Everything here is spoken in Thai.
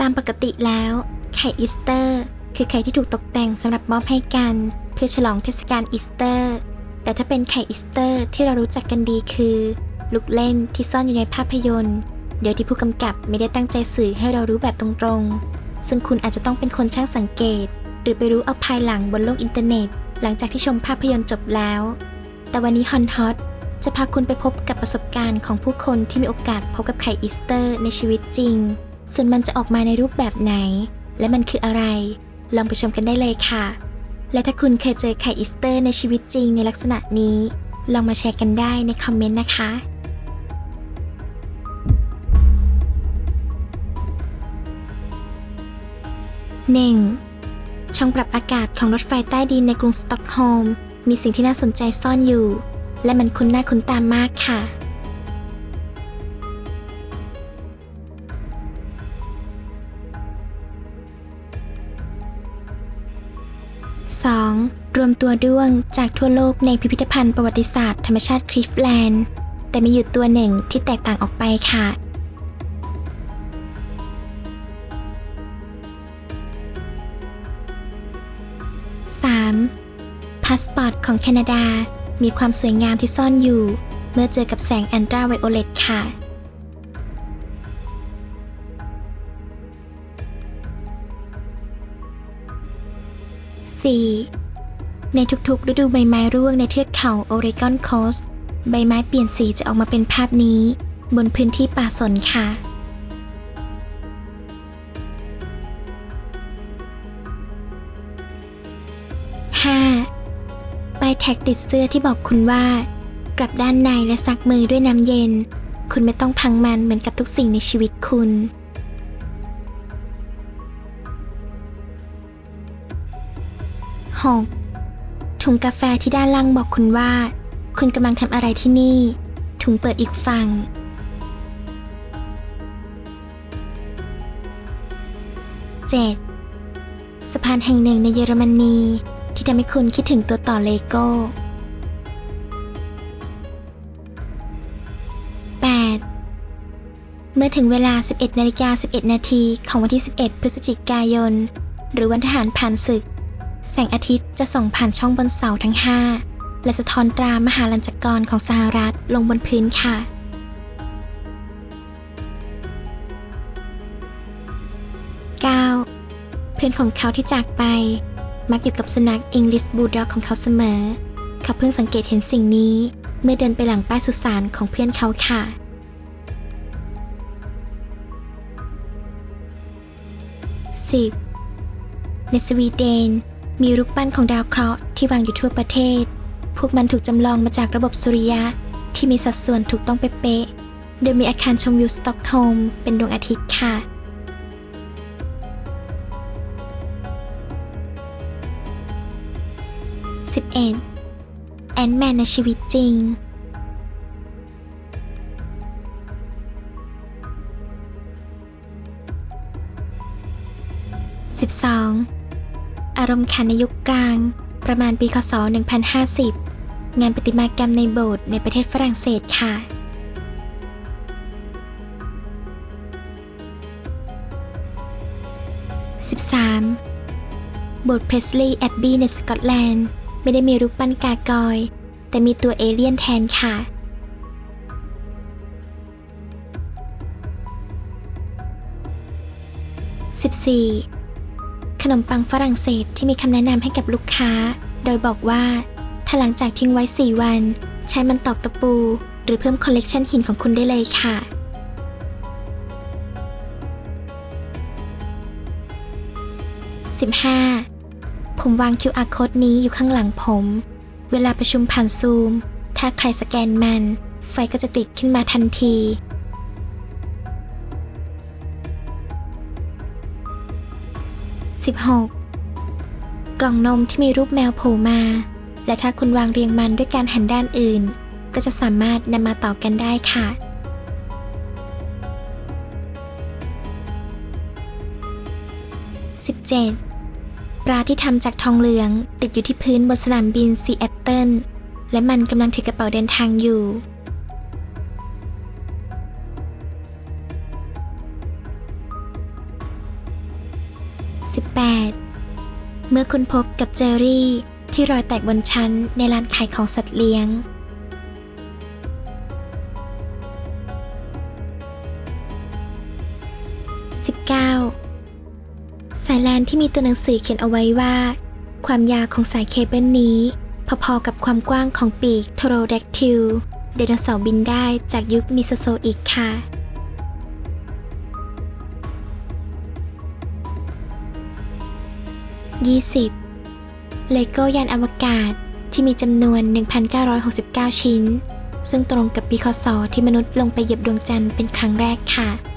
ตามปกติแล้วไข่อีสเตอร์ คือไข่ที่ถูกตกแต่งสำหรับมอบให้กัน เพื่อฉลองเทศกาลอีสเตอร์ แต่ถ้าเป็นไข่อีสเตอร์ที่เรารู้จักกันดีคือ ลูกเล่นที่ซ่อนอยู่ในภาพยนตร์โดยที่ผู้กำกับไม่ได้ตั้งใจสื่อให้เรารู้แบบตรงๆ ซึ่งคุณอาจจะต้องเป็นคนช่างสังเกต หรือไปรู้เอาภายหลังบนโลกอินเทอร์เน็ต หลังจากที่ชมภาพยนตร์จบแล้ว แต่วันนี้ฮอนฮอตจะพาคุณไปพบกับประสบการณ์ของผู้คนที่มีโอกาสพบกับไข่อีสเตอร์ในชีวิตจริง ส่วนมันจะออกมาในรูปแบบไหน และมันคืออะไร ลองไปชมกันได้เลยค่ะ และถ้าคุณเคยเจอไข่อีสเตอร์ในชีวิตจริงในลักษณะนี้ ลองมาแชร์กันได้ในคอมเมนต์นะคะ 1. ช่องปรับอากาศของรถไฟใต้ดินในกรุงสต็อกโฮล์มมีสิ่งที่น่าสนใจซ่อนอยู่ และมันคุ้นหน้าคุ้นตามมากค่ะ 2. รวมตัวด้วงจากทั่วโลกในพิพิธภัณฑ์ประวัติศาสตร์ธรรมชาติคลิฟแลนด์ แต่มีอยู่ตัวหนึ่งที่แตกต่างออกไปค่ะ 3. พาสปอร์ตของแคนาดามีความสวยงามที่ซ่อนอยู่ เมื่อเจอกับแสงแอนตราไวโอเลตค่ะ 4. ในทุกๆ ฤดูใบไม้ร่วงในเทือกเขาโอเรกอนโคสต์ใบไม้เปลี่ยนสีจะออกมาเป็นภาพนี้ บนพื้นที่ป่าสนค่ะ 5. ป้ายแท็กติดเสื้อที่บอกคุณว่า กลับด้านในและซักมือด้วยน้ำเย็น คุณไม่ต้องพังมันเหมือนกับทุกสิ่งในชีวิตคุณ 6. ถุงกาแฟที่ด้านล่างบอกคุณว่า คุณกำลังทำอะไรที่นี่ ถุงเปิดอีกฝั่ง 7. สะพานแห่งหนึ่งในเยอรมนีที่ทำให้คุณคิดถึงตัวต่อเลโก้ 8. เมื่อถึงเวลา 11นาฬิกา11 นาทีของวันที่ 11 พฤศจิกายน หรือวันทหารผ่านศึก แสงอาทิตย์จะส่องผ่านช่องบนเสาทั้ง 5 และสะท้อนตรามหาลัญจกรของสหรัฐลงบนพื้นค่ะ 9. เพื่อนของเขาที่จากไป มักอยู่กับสุนัขอิงลิสบูลด็อกของเขาเสมอ เขาเพิ่งสังเกตเห็นสิ่งนี้ เมื่อเดินไปหลังป้ายสุสานของเพื่อนเขาค่ะ 10. ในสวีเดน มีรูปปั้นของดาวเคราะห์ที่วางอยู่ทั่วประเทศ พวกมันถูกจำลองมาจากระบบสุริยะที่มีสัดส่วนถูกต้องเป๊ะๆ โดยมีอาคารชมวิวสต็อกโฮล์มเป็นดวงอาทิตย์ค่ะ 11. แอนแมนในชีวิตจริง 12. อารมณ์ขันในยุคกลาง ประมาณปีคศ 1050 งานประติมากรรมในโบสถ์ในประเทศฝรั่งเศสค่ะ 13. โบสถ์เพรสลีย์แอบบีในสกอตแลนด์ ไม่ได้มีรูปปั้นกากอย แต่มีตัวเอเลี่ยนแทนค่ะ 14. ขนมปังฝรั่งเศสที่มีคำแนะนำให้กับลูกค้า โดยบอกว่า ถ้าหลังจากทิ้งไว้ 4 วัน ใช้มันตอกตะปู หรือเพิ่มคอลเลกชันหินของคุณได้เลยค่ะ 15. ผมวาง QR code นี้อยู่ข้างหลังผม เวลาประชุมผ่านซูม ถ้าใครสแกนมัน ไฟก็จะติดขึ้นมาทันที 16. กล่องนมที่มีรูปแมวโผล่มา และถ้าคุณวางเรียงมันด้วยการหันด้านอื่น ก็จะสามารถนำมาต่อกันได้ค่ะ 17. ปลาที่ทำจากทองเหลือง ติดอยู่ที่พื้นบนสนามบินซีแอตเทิลและมันกำลังถือกระเป๋าเดินทางอยู่ 18 เมื่อคุณพบกับเจอรี่ที่รอยแตกบนชั้นในร้านขายของสัตว์เลี้ยง 19 สายแลนที่มีตัวหนังสือเขียนเอาไว้ว่า ความยาวของสายเคเบิลนี้ พอๆกับความกว้างของปีกโทโรแดกทิลไดโนเสาร์บินได้จากยุคมิโซโซอีกค่ะ 20. เลโก้ยานอวกาศที่มีจำนวน 1,969 ชิ้น ซึ่งตรงกับปีคศที่มนุษย์ลงไปเหยียบดวงจันทร์เป็นครั้งแรกค่ะ